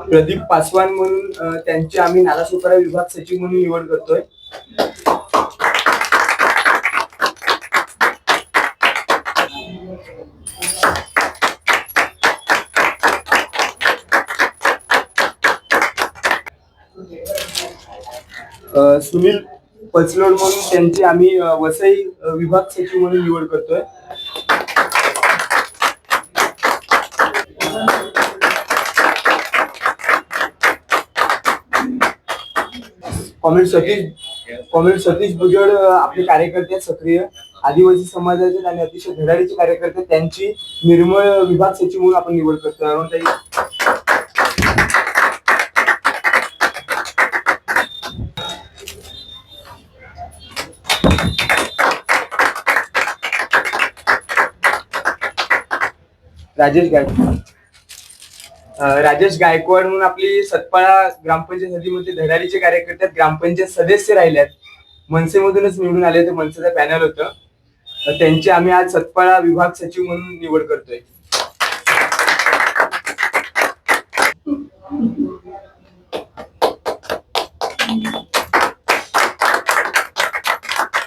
प्रदीप पासवान म्हणून त्यांची आम्ही नालासोपारा विभाग सचिव म्हणून निवड करतोय. सुनील पचलोड म्हणून त्यांची आम्ही वसई विभाग सचिव म्हणून निवड करतोय. कॉमेड सतीश कॉमेड सतीश भुजबळ आपले कार्यकर्ते आहेत सक्रिय. आदिवासी समाजाचे आणि अतिशय धडाडीचे कार्यकर्ते त्यांची निर्मळ विभाग सचिव म्हणून आपण निवड करतो अरुणताई राजेश गायकवाड. राजेश गायकवाड म्हणून आपली सतपाळा ग्रामपंचायत समितीमध्ये धडारीचे कार्यकर्ते आहेत, ग्रामपंचायत सदस्य राहिल्यात मनसेमधूनच निवडून आले ते मनसेचं पॅनल होतं. त्यांची आम्ही आज सतपाळा विभाग सचिव म्हणून निवड करतोय.